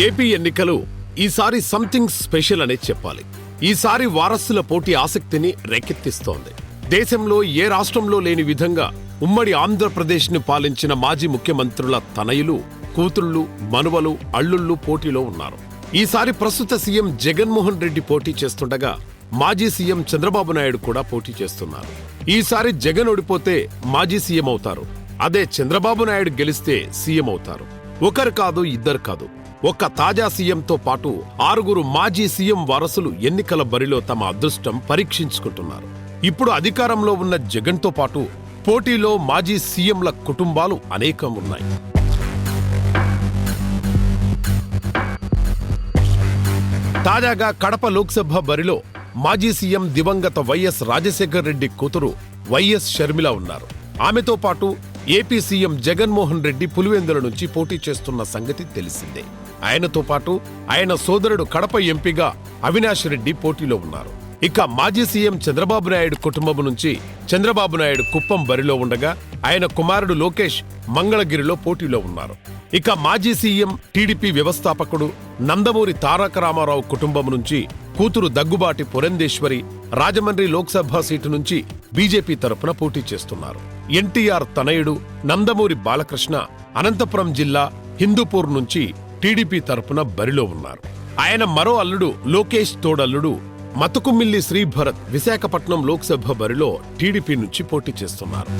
AP ఎన్నికలు ఈసారి something special అనే చెప్పాలి. ఈసారి వారసుల పోటీ ఆసక్తిని రేకెత్తిస్తోంది. దేశంలో ఏ రాష్ట్రంలో లేని విధంగా ఉమ్మడి ఆంధ్రప్రదేశ్ను పాలించిన మాజీ ముఖ్యమంత్రుల తనయులు కూతుళ్ళు మనువలు అల్లుళ్ళు పోటీలో ఉన్నారు. ఈసారి ప్రస్తుత సీఎం జగన్మోహన్ రెడ్డి పోటీ చేస్తుండగా మాజీ సీఎం చంద్రబాబు నాయుడు కూడా పోటీ చేస్తున్నారు. ఈసారి జగన్ ఓడిపోతే మాజీ సీఎం అవుతారు. అదే చంద్రబాబు నాయుడు గెలిస్తే సీఎం అవుతారు. ఒకరు కాదు ఇద్దరు కాదు. ఒక్క తాజా సీఎంతో పాటు ఆరుగురు మాజీ సీఎం వారసులు ఎన్నికల బరిలో తమ అదృష్టం పరీక్షించుకుంటున్నారు. ఇప్పుడు అధికారంలో ఉన్న జగన్తో పాటు పోటీలో మాజీ సీఎంల కుటుంబాలు అనేకం ఉన్నాయి. తాజాగా కడప లోక్సభ బరిలో మాజీ సీఎం దివంగత వైఎస్ రాజశేఖర్ రెడ్డి కూతురు వైఎస్ షర్మిల ఉన్నారు. ఆమెతో పాటు ఏపీ సీఎం జగన్మోహన్ రెడ్డి పులివెందుల నుంచి పోటీ చేస్తున్న సంగతి తెలిసిందే. ఆయనతో పాటు ఆయన సోదరుడు కడప ఎంపీగా అవినాష్ రెడ్డి పోటీలో ఉన్నారు. ఇక మాజీ సీఎం చంద్రబాబు నాయుడు కుటుంబం నుంచి చంద్రబాబు నాయుడు కుప్పం బరిలో ఉండగా ఆయన కుమారుడు లోకేష్ మంగళగిరిలో పోటీలో ఉన్నారు. ఇక మాజీ సీఎం టీడీపీ వ్యవస్థాపకుడు నందమూరి తారక రామారావు కుటుంబం నుంచి కూతురు దగ్గుబాటి పురంధేశ్వరి రాజమండ్రి లోక్సభ సీటు నుంచి బీజేపీ తరపున పోటీ చేస్తున్నారు. ఎన్టీఆర్ తనయుడు నందమూరి బాలకృష్ణ అనంతపురం జిల్లా హిందూపూర్ నుంచి టీడీపీ తరపున బరిలో ఉన్నారు. ఆయన మరో అల్లుడు లోకేష్ తోడల్లుడు మతుకుమిల్లి శ్రీభరత్ విశాఖపట్నం లోక్సభ బరిలో టీడీపీ నుంచి పోటీ చేస్తున్నారు.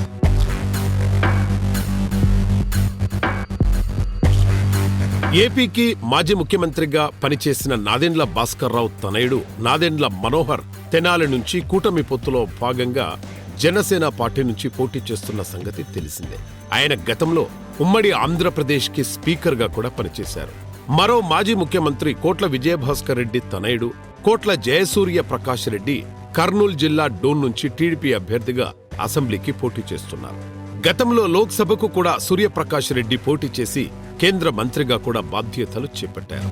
ఏపీకి మాజీ ముఖ్యమంత్రిగా పనిచేసిన నాదెండ్ల భాస్కర్రావు తనయుడు నాదెండ్ల మనోహర్ తెనాలి నుంచి కూటమి పొత్తులో భాగంగా జనసేన పార్టీ నుంచి పోటీ చేస్తున్న సంగతి తెలిసిందే. ఆయన గతంలో ఉమ్మడి ఆంధ్రప్రదేశ్కి స్పీకర్గా కూడా పనిచేశారు. మరో మాజీ ముఖ్యమంత్రి కోట్ల విజయభాస్కర్ రెడ్డి తనయుడు కోట్ల జయసూర్య ప్రకాష్ రెడ్డి కర్నూలు జిల్లా డోన్ నుంచి టీడీపీ అభ్యర్థిగా అసెంబ్లీకి పోటీ చేస్తున్నారు. గతంలో లోక్సభకు కూడా సూర్యప్రకాష్ రెడ్డి పోటీ చేసి కేంద్ర మంత్రిగా కూడా బాధ్యతలు చేపట్టారు.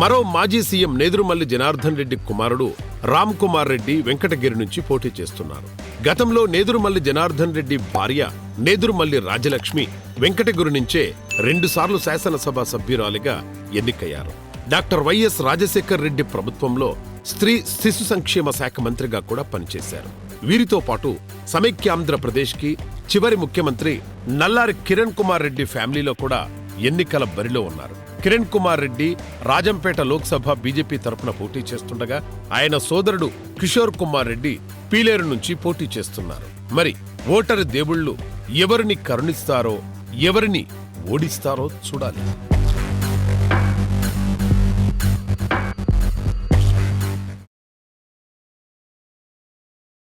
మరో మాజీ సీఎం నేదురుమల్లి జనార్దన్ రెడ్డి కుమారుడు రామ్ కుమార్ రెడ్డి వెంకటగిరి నుంచి పోటీ చేస్తున్నారు. గతంలో నేదురుమల్లి జనార్దన్ రెడ్డి భార్య నేదురుమల్లి రాజలక్ష్మి వెంకటగిరి నుంచే రెండుసార్లు శాసనసభ సభ్యురాలిగా ఎన్నికయ్యారు. డాక్టర్ వైఎస్ రాజశేఖర్ రెడ్డి ప్రభుత్వంలో స్త్రీ శిశు సంక్షేమ శాఖ మంత్రిగా కూడా పనిచేశారు. వీరితో పాటు సమైక్యాంధ్రప్రదేశ్కి చివరి ముఖ్యమంత్రి నల్లారి కిరణ్ కుమార్ రెడ్డి ఫ్యామిలీలో కూడా ఎన్నికల బరిలో ఉన్నారు. కిరణ్ కుమార్ రెడ్డి రాజంపేట లోక్సభ బీజేపీ తరపున పోటీ చేస్తుండగా ఆయన సోదరుడు కిషోర్ కుమార్ రెడ్డి పీలేరు నుంచి పోటీ చేస్తున్నారు. మరి ఓటరు దేవుళ్ళు ఎవరిని కరుణిస్తారో ఎవరిని ఓడిస్తారో చూడాలి.